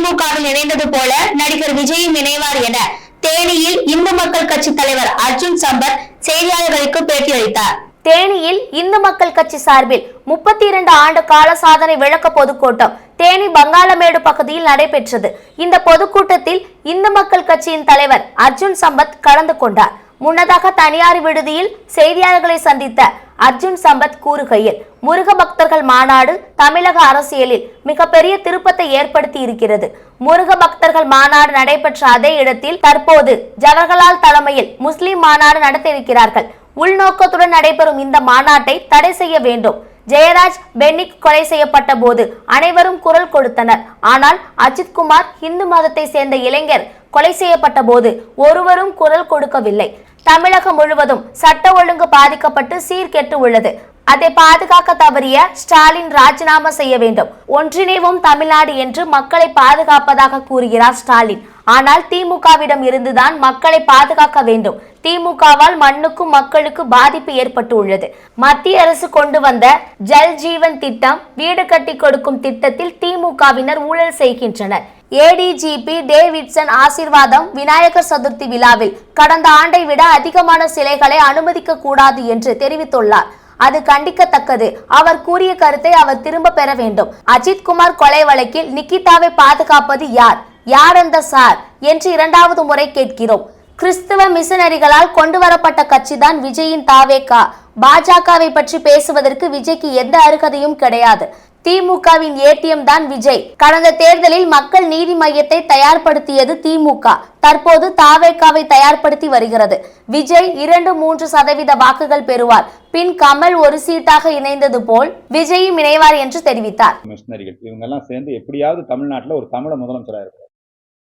திமுகவில் இணைந்தது போல நடிகர் விஜயும் இணைவார் என தேனியில் இந்து மக்கள் கட்சி தலைவர் அர்ஜுன் சம்பத் செய்தியாளர்களுக்கு பேட்டியளித்தார் தேனியில் இந்து மக்கள் கட்சி சார்பில் முப்பத்தி இரண்டு ஆண்டு கால சாதனை விளக்க பொதுக்கூட்டம் தேனி பங்காளமேடு பகுதியில் நடைபெற்றது. இந்த பொதுக்கூட்டத்தில் இந்து மக்கள் கட்சியின் தலைவர் அர்ஜுன் சம்பத் கலந்து கொண்டார். முன்னதாக தனியார் விடுதியில் செய்தியாளர்களை சந்தித்த அர்ஜுன் சம்பத் கூறுகையில் முருக பக்தர்கள் மாநாடு தமிழக அரசியலில் மிகப்பெரிய திருப்பத்தை ஏற்படுத்தி இருக்கிறது. முருக பக்தர்கள் மாநாடு நடைபெற்ற அதே இடத்தில் தற்போது ஜவஹர்லால் தலைமையில் முஸ்லிம் மாநாடு நடத்த இருக்கிறார்கள் உள்நோக்கத்துடன் நடைபெறும் இந்த மாநாட்டை தடை செய்ய வேண்டும். ஜெயராஜ் பென்னிக் கொலை செய்யப்பட்ட போது அனைவரும் குரல் கொடுத்தனர். ஆனால் அஜித் குமார் இந்து மதத்தை சேர்ந்த இளைஞர் கொலை செய்யப்பட்ட போது ஒருவரும் குரல் கொடுக்கவில்லை. தமிழகம் முழுவதும் சட்ட ஒழுங்கு பாதிக்கப்பட்டு சீர்கெட்டு உள்ளது. அதை பாதுகாக்க தவறிய ஸ்டாலின் ராஜினாமா செய்ய வேண்டும். ஒன்றிணைவும் தமிழ்நாடு என்று மக்களை பாதுகாப்பதாக கூறுகிறார் ஸ்டாலின். ஆனால் திமுகவிடம் இருந்துதான் மக்களை பாதுகாக்க வேண்டும். திமுகவால் மண்ணுக்கும் மக்களுக்கு பாதிப்பு ஏற்பட்டுள்ளது. மத்திய அரசு கொண்டு வந்த ஜல் ஜீவன் திட்டம் வீடு கட்டி கொடுக்கும் திட்டத்தில் திமுகவினர் ஊழல் செய்கின்றனர். ஏடிஜிபி டேவிட்சன் ஆசீர்வாதம் விநாயகர் சதுர்த்தி விழாவில் கடந்த ஆண்டை விட அதிகமான சிலைகளை அனுமதிக்க கூடாது என்று தெரிவித்துள்ளார். அது கண்டிக்கத்தக்கது. அவர் கூறிய கருத்தை அவர் திரும்ப பெற வேண்டும். அஜித்குமார் கொலை வழக்கில் நிக்கிதாவை பாதுகாப்பது யார்? யார் அந்த சார்? என்று இரண்டாவது முறை கேட்கிறோம். கிறிஸ்துவ மிஷனரிகளால் கொண்டு வரப்பட்ட கட்சிதான் விஜயின் தாவேகா. பாஜகவை பற்றி பேசுவதற்கு விஜய்க்கு எந்த அருகதையும் கிடையாது. திமுகவின் ஏடிஎம் தான் விஜய். கடந்த தேர்தலில் மக்கள் நீதி மையத்தை தயார்படுத்தியது திமுக. தற்போது தாவேகாவை தயார்படுத்தி வருகிறது. விஜய் இரண்டு மூன்று சதவீத வாக்குகள் பெறுவார். பின் கமல் ஒரு சீட்டாக இணைந்தது போல் விஜயும் இணைவார் என்று தெரிவித்தார். இவங்கெல்லாம் சேர்ந்து எப்படியாவது தமிழ்நாட்டில் ஒரு தமிழ முதலமைச்சராக இருக்கிறார்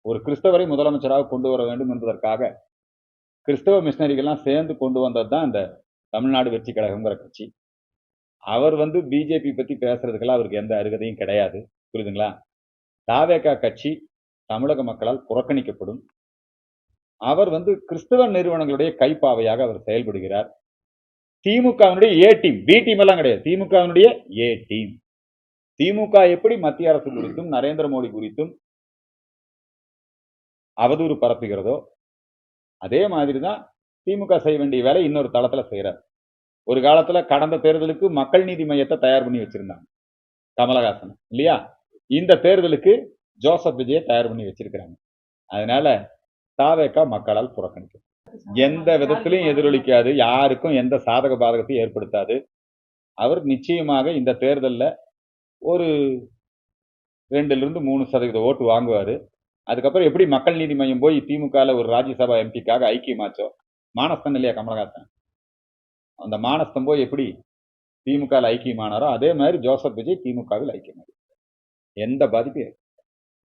ஒரு கிறிஸ்தவரை முதலமைச்சராக கொண்டு வர வேண்டும் என்பதற்காக கிறிஸ்தவ மிஷினரிகள்லாம் சேர்ந்து கொண்டு வந்தது தான் இந்த தமிழ்நாடு வெற்றி கழகங்கிற கட்சி. அவர் வந்து பிஜேபி பற்றி பேசுறதுக்கெல்லாம் அவருக்கு எந்த அருகதையும் கிடையாது. புரியுதுங்களா? தாவேகா கட்சி தமிழக மக்களால் புறக்கணிக்கப்படும். அவர் வந்து கிறிஸ்தவ நிறுவனங்களுடைய கைப்பாவையாக அவர் செயல்படுகிறார். திமுகவினுடைய ஏ டீம் பி டீம் எல்லாம் கிடையாது. திமுகவினுடைய ஏ டீம் திமுக எப்படி மத்திய அரசு குறித்தும் நரேந்திர மோடி குறித்தும் அவதூறு பரப்புகிறதோ அதே மாதிரி தான் திமுக செய்ய வேண்டிய வேலை இன்னொரு தளத்தில் செய்கிறார் ஒரு காலத்தில் கடந்த தேர்தலுக்கு மக்கள் நீதி மையத்தை தயார் பண்ணி வச்சிருந்தாங்க. கமலஹாசன் இல்லையா? இந்த தேர்தலுக்கு ஜோசப் விஜயை தயார் பண்ணி வச்சிருக்கிறாங்க. அதனால தாவேக்கா மக்களால் புறக்கணிக்கும். எந்த விதத்திலையும் எதிரொலிக்காது யாருக்கும் எந்த சாதக பாதகத்தையும் ஏற்படுத்தாது. அவர் நிச்சயமாக இந்த தேர்தலில் ஒரு ரெண்டுலேருந்து மூணு சதவீத ஓட்டு வாங்குவார். அதுக்கப்புறம் எப்படி மக்கள் நீதி மையம் போய் திமுகவில் ஒரு ராஜ்யசபா எம்பிக்காக ஐக்கியமாச்சோ? மானஸ்தன் இல்லையா கமலஹாசன்? அந்த மானஸ்தம் போய் எப்படி திமுகவில் ஐக்கியமானாரோ அதே மாதிரி ஜோசப் விஜய் திமுகவில் ஐக்கியமானார் எந்த பாதிப்பும்